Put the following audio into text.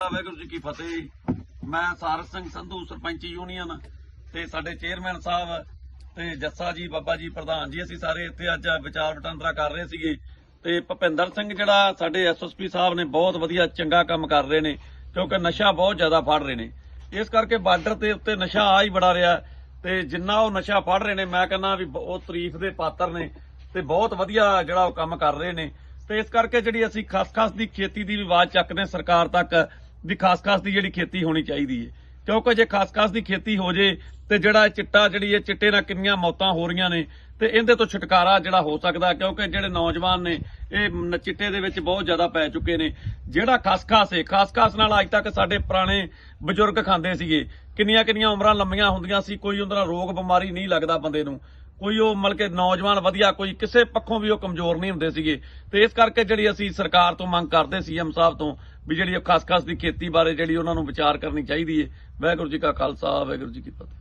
ਵਾਹਿਗੁਰੂ ਜੀ ਕੀ ਫਤਿਹ ਮੈਂ ਸਾਰਸ ਸਿੰਘ ਸੰਧੂ, ਸਰਪੰਚ ਯੂਨੀਅਨ ਤੇ ਸਾਡੇ ਚੇਅਰਮੈਨ ਸਾਹਿਬ ਤੇ ਜੱਸਾ ਜੀ, ਬਾਬਾ ਜੀ, ਪ੍ਰਧਾਨ ਜੀ, ਅਸੀਂ ਸਾਰੇ ਇੱਥੇ ਅੱਜ ਵਿਚਾਰ ਵਟਾਂਦਰਾ ਕਰ ਰਹੇ ਸੀਗੇ। ਤੇ ਭਪਿੰਦਰ ਸਿੰਘ ਜਿਹੜਾ ਸਾਡੇ ਐਸਐਸਪੀ ਸਾਹਿਬ ਨੇ ਬਹੁਤ ਵਧੀਆ ਚੰਗਾ ਕੰਮ ਕਰ ਰਹੇ ਨੇ, ਕਿਉਂਕਿ ਨਸ਼ਾ ਬਹੁਤ ਜ਼ਿਆਦਾ ਫੜ ਰਹੇ ਨੇ। ਇਸ ਕਰਕੇ ਬਾਰਡਰ ਤੇ ਉੱਤੇ ਨਸ਼ਾ ਆ ਹੀ ਬੜਾ ਰਿਹਾ ਤੇ ਜਿੰਨਾ ਉਹ ਨਸ਼ਾ ਫੜ ਰਹੇ ਨੇ, ਮੈਂ ਕਹਿੰਦਾ ਵੀ ਉਹ ਤਾਰੀਫ ਦੇ ਪਾਤਰ ਨੇ ਤੇ ਬਹੁਤ ਵਧੀਆ ਜਿਹੜਾ ਉਹ ਕੰਮ ਕਰ ਰਹੇ ਨੇ। ਤੇ ਇਸ ਕਰਕੇ ਜਿਹੜੀ ਅਸੀਂ ਖਾਸ-ਖਾਸ ਦੀ ਖੇਤੀ ਦੀ ਵੀ ਆਵਾਜ਼ ਚੱਕਦੇ ਸਰਕਾਰ ਤੱਕ ਵੀ ਖਾਸ-ਖਾਸ ਦੀ ਜਿਹੜੀ ਖੇਤੀ ਹੋਣੀ ਚਾਹੀਦੀ ਹੈ ਕਿਉਂਕਿ ਜੇ ਖਾਸ-ਖਾਸ ਦੀ ਖੇਤੀ ਹੋ ਜੇ ਤੇ ਜਿਹੜਾ ਚਿੱਟਾ ਜਿਹੜੀ ਇਹ ਚਿੱਟੇ ਨਾਲ ਕਿੰਨੀਆਂ ਮੌਤਾਂ ਹੋ ਰਹੀਆਂ ਨੇ ਤੇ ਇਹਦੇ ਤੋਂ ਛੁਟਕਾਰਾ ਜਿਹੜਾ ਹੋ ਸਕਦਾ ਕਿਉਂਕਿ ਜਿਹੜੇ ਨੌਜਵਾਨ ਨੇ ਇਹ ਚਿੱਟੇ ਦੇ ਵਿੱਚ ਬਹੁਤ ਜ਼ਿਆਦਾ ਪੈ ਚੁੱਕੇ ਨੇ। ਜਿਹੜਾ ਖਾਸ-ਖਾਸ ਹੈ ਖਾਸ-ਖਾਸ ਨਾਲ ਅੱਜ ਤੱਕ ਸਾਡੇ ਪੁਰਾਣੇ ਬਜ਼ੁਰਗ ਖਾਂਦੇ ਸੀਗੇ। ਕਿੰਨੀਆਂ-ਕਿੰਨੀਆਂ ਉਮਰਾਂ ਲੰਮੀਆਂ ਹੁੰਦੀਆਂ ਸੀ, ਕੋਈ ਉਹਨਾਂ ਦਾ ਰੋਗ ਬਿਮਾਰੀ ਨਹੀਂ ਲੱਗਦਾ ਬੰਦੇ ਨੂੰ। ਕੋਈ ਉਹ ਮਤਲਬ ਕਿ ਨੌਜਵਾਨ ਵਧੀਆ, ਕੋਈ ਕਿਸੇ ਪੱਖੋਂ ਵੀ ਉਹ ਕਮਜ਼ੋਰ ਨਹੀਂ ਹੁੰਦੇ ਸੀਗੇ। ਤੇ ਇਸ ਕਰਕੇ ਜਿਹੜੀ ਅਸੀਂ ਸਰਕਾਰ ਤੋਂ ਮੰਗ ਕਰਦੇ ਸੀ ਐਮ ਸਾਹਿਬ ਤੋਂ ਵੀ ਜਿਹੜੀ ਇਹ ਖਾਸ-ਖਾਸ ਦੀ ਖੇਤੀ ਬਾਰੇ ਜਿਹੜੀ ਉਹਨਾਂ ਨੂੰ ਵਿਚਾਰ ਕਰਨੀ ਚਾਹੀਦੀ ਹੈ ਵਾਹਿਗੁਰੂ ਜੀ ਕਾ ਖਾਲਸਾ, ਵਾਹਿਗੁਰੂ ਜੀ ਕੀ ਫਤਿਹ।